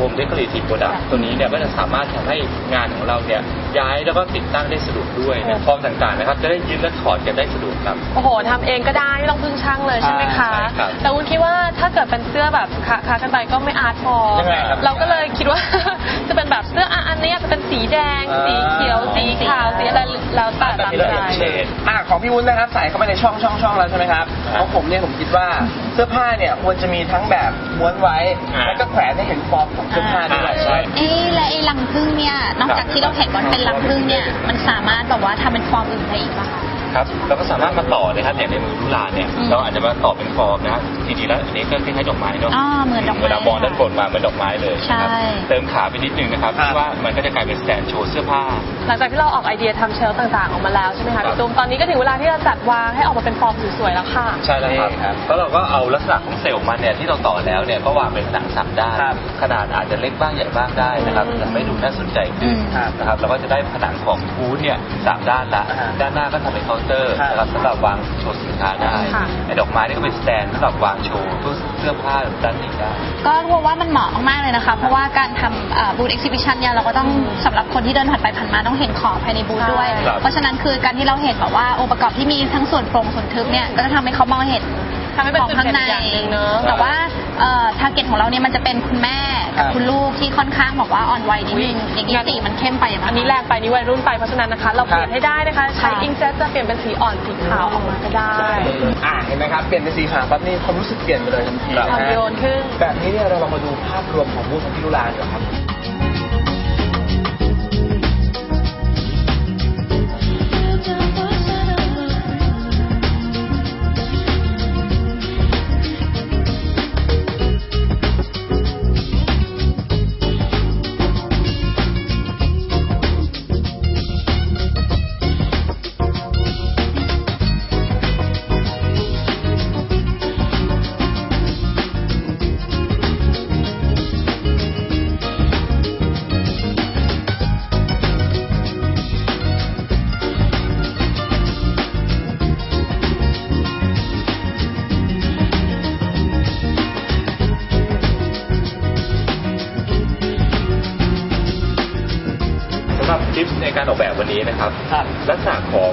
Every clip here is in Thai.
Home Decorative Product ตัวนี้เนี่ยก็จะสามารถทำให้งานของเราเนี่ยย้ายแล้วก็ติดตั้งได้สะดวกด้วยนะฟอร์มต่างๆนะครับจะได้ยืนและถอดกันได้สะดวกครับโอ้โหทำเองก็ได้ไม่ต้องพึ่งช่างเลยใช่ไหมคะใช่ครับแต่วุ้นคิดว่าถ้าเกิดเป็นเสื้อแบบคาคากันไปก็ไม่อาร์ตพอยังไงครับเราก็เลยคิดว่าจะเป็นแบบเสื้ออะอันนี้จะเป็นสีแดงอ่าสีเขียวสีขาวสีอะไรแล้วแต่แบบตามนี้เลยใจเฉดอะของพี่วุ้นนะครับใส่เข้าไปในช่องช่องช่องแล้วใช่ไหมครับครับของผมเนี่ยผมคิดว่าเสื้อผ้าเนี่ยควรจะมีทั้งแบบม้วนไว้อ่าแล้วก็แขวนให้เห็นฟอร์มของเสื้อผ้าด้วยอ่าใช่เอ๊ะและไอ้รังผึ้งเนี่ยนอกจากที่เราเห็นว่าเป็นรังผึ้งเนี่ยมันสามารถแบบว่าทำเป็นฟอร์มอื่นได้อีกป่ะคะ ครับเราก็สามารถมาต่อนะครับอย่างในมือลุลาเนี่ยอืมเราอาจจะมาต่อเป็นฟอร์มนะครับจริงๆแล้วอันนี้ก็คล้ายๆดอกไม้เนาะอ่าเหมือนดอกไม้เวลามองด้านบนมาเหมือนดอกไม้เลยนะครับใช่เติมขาไปนิดนึงนะครับครับที่ว่ามันก็จะกลายเป็นสแตนโชว์เสื้อผ้า หลังจากที่เราออกไอเดียทำเชลฟ์ต่างๆออกมาแล้วใช่ไหมคะพี่ตุ้มตอนนี้ก็ถึงเวลาที่จะจัดวางให้ออกมาเป็นฟอร์มสวยๆแล้วค่ะใช่แล้วครับนี่ครับแล้วเราก็เอาลักษณะของเซลล์มันเนี่ยที่เราต่อแล้วเนี่ยก็วางเป็นผนังสามด้านครับขนาดอาจจะเล็กบ้างใหญ่บ้างได้นะครับอืมทำให้ดูน่าสนใจขึ้นอืมครับนะครับเราก็จะได้ผนังของบูธเนี่ยสามด้านละอ่าฮะด้านหน้าก็ทำเป็นเคาน์เตอร์ครับนะครับสำหรับวางโชว์สินค้าได้ค่ะไอ้ดอกไม้นี่ก็เป็นสแตนสำหรับวางโชว์ตู้เสื้อผ้าด้านนี้ได้ก็เพราะว่ามันเหมาะมากๆเลยนะคะ เพราะว่าการทำบูธเอ็กซิบิชันเนี่ยเราก็ต้องสำหรับคนที่เดินผ่านไปผ่านมาต้องเห็นของภายในบูธด้วยใช่ครับเพราะฉะนั้นคือการที่เราเห็นแบบว่าองค์ประกอบที่มีทั้งส่วนโปร่งส่วนทึบเนี่ยก็จะทำให้เขามองเห็นทำให้เป็นของจุดข้างเด่นในอย่างหนึ่งเนอะแต่ว่าทาร์เก็ตของเราเนี่ยมันจะเป็นคุณแม่ กับครับคุณลูกที่ค่อนข้างแบบว่าอ่อนวัยนิดนึงอุ๊ยอย่างนี้สีมันเข้มไปะคะอันนี้แรงไปนี่วัยรุ่นไปเพราะฉะนั้นนะคะ เราเปลี่ยนให้ได้นะคะ ใช้ค่ะอิงเจ็ตจะเปลี่ยนเป็นสีอ่อนสีขาวออกมาก็ได้อ่าเห็นไหมครับเปลี่ยนเป็นสีขาวปั๊บนี่ความรู้สึกเปลี่ยนไปเลยทันทีครับนะอ่อนฮะโยนขึ้นแบบนี้เนี่ยเราลองมาดูภาพรวมของบูธของพี่ลุลาดีกว่าครับ ทิปในการออกแบบวันนี้นะครับครับลักษณะของ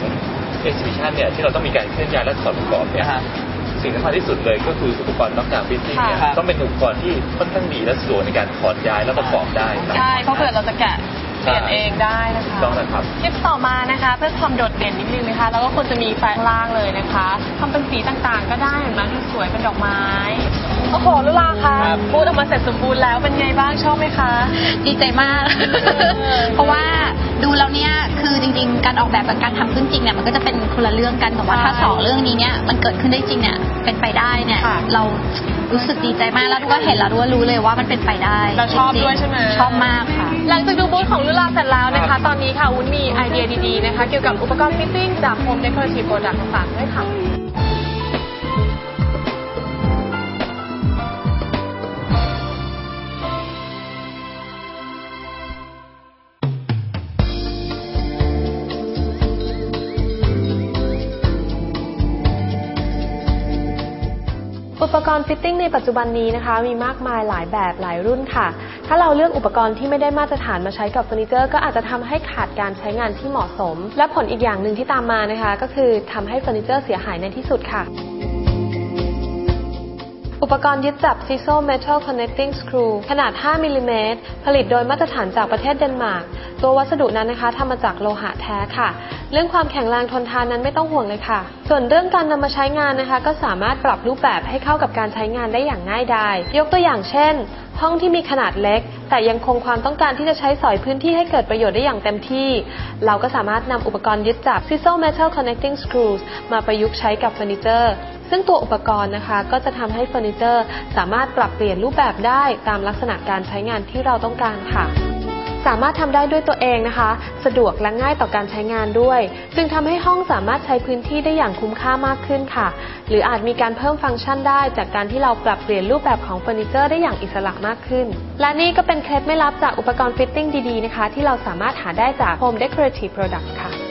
exhibition เนี่ยที่เราต้องมีการเคลื่อนย้ายและถอดประกอบเนี่ยครับสิ่งสำคัญที่สุดเลยก็คืออุปกรณ์นอกจากฟิตติ้งเนี่ยครับต้องเป็นอุปกรณ์ที่ค่อนข้างดีและสะดวกในการถอดย้ายและประกอบได้ครับใช่เพราะเผื่อเราจะแกะเปลี่ยนเองได้นะคะต้องนะครับทิปต่อมานะคะเพื่อความโดดเด่นนิดนึงนะคะแล้วก็ควรจะมีแฟงล่างเลยนะคะทำเป็นสีต่างๆ ก็ได้เห็นไหมดูสวยเป็นดอกไม้ โอ้โหลุลาคะครับพูดออกมาเสร็จสมบูรณ์แล้วเป็นไงบ้างชอบไหมคะ ดีใจมาก เพราะว่าดูแล้วเนี่ยคือจริง ๆ การออกแบบกับการทำขึ้นจริงเนี่ยมันก็จะเป็นคนละเรื่องกันแต่ว่าใช่ถ้าสองเรื่องนี้เนี่ยมันเกิดขึ้นได้จริงเนี่ยเป็นไปได้เนี่ยค่ะ เรารู้สึกดีใจมากแล้วก็เห็นแล้วด้วยรู้เลยว่ามันเป็นไปได้เราชอบจริงๆด้วยใช่ไหมชอบมากค่ะ หลังจากดูบูธของลุลาเสร็จแล้วนะครัคะ บ ตอนนี้ค่ะวุ้นมีไอเดียดีๆนะคะ เกี่ยวกับอุปกรณ์ฟิตติ้งจาก Home Decorative Product ต่างๆด้วยค่ะ อุปกรณ์ฟิตติ้งในปัจจุบันนี้นะคะ มีมากมายหลายแบบหลายรุ่นค่ะ ถ้าเราเลือกอุปกรณ์ที่ไม่ได้มาตรฐานมาใช้กับเฟอร์นิเจอร์ ก็อาจจะทำให้ขาดการใช้งานที่เหมาะสม และผลอีกอย่างหนึ่งที่ตามมานะคะ ก็คือทำให้เฟอร์นิเจอร์เสียหายในที่สุดค่ะ อุปกรณ์ยึดจับ CISO Metal Connecting Screw ขนาด 5 มิลลิเมตร ผลิตโดยมาตรฐานจากประเทศเดนมาร์ก ตัววัสดุนั้นนะคะทำมาจากโลหะแท้ค่ะ เรื่องความแข็งแรงทนทานนั้นไม่ต้องห่วงเลยค่ะ ส่วนเรื่องการนำมาใช้งานนะคะ ก็สามารถปรับรูปแบบให้เข้ากับการใช้งานได้อย่างง่ายดาย ยกตัวอย่างเช่น ห้องที่มีขนาดเล็ก แต่ยังคงความต้องการที่จะใช้สอยพื้นที่ให้เกิดประโยชน์ได้อย่างเต็มที่ เราก็สามารถนำอุปกรณ์ยึดจับ CISO Metal Connecting Screws มาประยุกต์ใช้กับเฟอร์นิเจอร์ ซึ่งตัวอุปกรณ์นะคะ ก็จะทำให้เฟอร์นิเจอร์ สามารถปรับเปลี่ยนรูปแบบได้ตามลักษณะการใช้งานที่เราต้องการค่ะ สามารถทำได้ด้วยตัวเองนะคะ สะดวกและง่ายต่อการใช้งานด้วย จึงทำให้ห้องสามารถใช้พื้นที่ได้อย่างคุ้มค่ามากขึ้นค่ะ หรืออาจมีการเพิ่มฟังก์ชันได้ จากการที่เราปรับเปลี่ยนรูปแบบของเฟอร์นิเจอร์ได้อย่างอิสระมากขึ้น และนี่ก็เป็นเคล็ดไม่ลับจากอุปกรณ์ฟิตติ้งดีๆนะคะ ที่เราสามารถหาได้จาก Home Decorative Products ค่ะ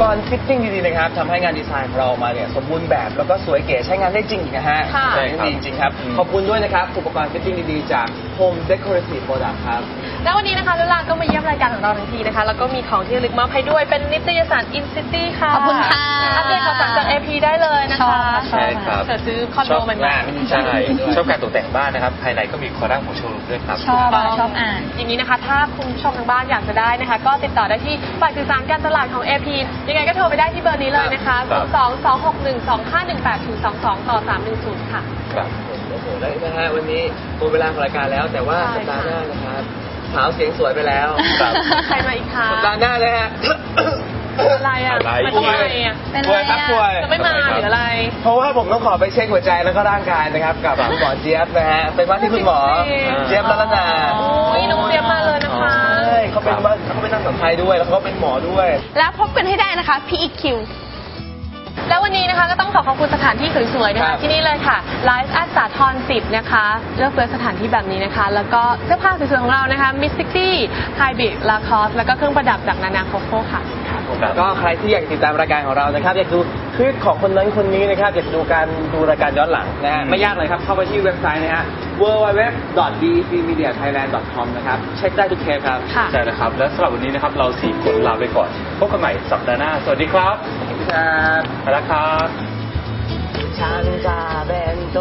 กรณ์ฟิตติ้งดีๆนะครับทำให้งานดีไซน์ของเราออกมาเนี่ยสมบูรณ์แบบแล้วก็สวยเก๋ใช้งานได้จริงอีกนะฮะค่ะ ใช่ดีจริงๆครับอืมขอบคุณด้วยนะครับ อุปกรณ์ฟิตติ้งดีๆจาก Home Decorative Product ครับ แล้ววันนี้นะคะลุลาก็มาเยี่ยมรายการของเราทันทีนะคะ แล้วก็มีของที่ระลึกมอบให้ด้วยเป็นนิตยสาร In City ค่ะขอบคุณค่ะอัปเดตข่าวสารจาก AP ได้เลยนะชอคะบค่ะชอบใช่ครับเกิดซื้อคอนโดใหม่ใช่ชอบการตกแต่งบ้านนะครับ ภายในก็มีคอลัมน์ของโชว์รูมด้วยครับชอบๆอะชอบอ่านอย่างนี้นะคะ ถ้าคุณผู้ชมทางบ้านอยากจะได้นะคะ ก็ติดต่อได้ที่ฝ่ายสื่อสารการตลาดของ AP ยังไงก็โทรไปได้ที่เบอร์นี้เลยนะคะครับ2 2 6 1 2 5 1 8 2 2 ต่อ 310 ค่ะครับโอ้โหแล้วนะฮะวันนี้หมดเวลาของรายการแล้วแต่ว่าใช่สัปดาห์หค่ะน้านะครับ สาวเสียงสวยไปแล้วครับใครมาอีกคะสัปดาห์หน้านะฮะ อะไรอะอะไรมาทำไมอะเป็นป่วยไรครับอะป่วยจะไม่มาหรืออะไร เพราะว่าผมต้องขอไปเช็คหัวใจแล้วก็ร่างกายนะครับ กับคุณหมอเจี๊ยบนะฮะ เป็นว่าที่คุณหมอจริงๆเจี๊ยบลัตนาโอ้ยน้องเจี๊ยบมาเลยนะคะ ใช่เขาเป็นว่าเขาเป็นนักสัมภัยด้วย แล้วเขาก็เป็นหมอด้วย แล้วพบกันให้ได้นะคะ PEQ แล้ววั นนี้นะคะก็ต้องขอขอบคุณสถานที่สวยๆนะครัคะบ ที่นี่เลยค่ะ Life at สาทร10นะคะเลือกเลือกสถานที่แบบนี้นะคะ แล้วก็เสื้อผ้าสวยๆของเรานะคะ Mystic Hybrid Lacoste แล้วก็เครื่องประดับจากนานาโคโค่ค่ะ ครับ ก็ใครที่อยากติดตามรายการของเรานะครับ อยากดูคลิปของคนนั้นคนนี้นะครับ อยากดูการดูรายการย้อนหลังนะฮะ อืม ไม่ยากเลยครับ เข้าไปที่เว็บไซต์นะฮะ www.dcmediathailand.com นะครับ เช็คได้ทุกเทปครับ ค่ะ ใช่แล้วครับ และสำหรับวันนี้นะครับ เราสี่คนลาไปก่อน พบกันใหม่สัปดาห์หน้า สวัสดีครับ ครับไปแล้วครับชาจะเป็นต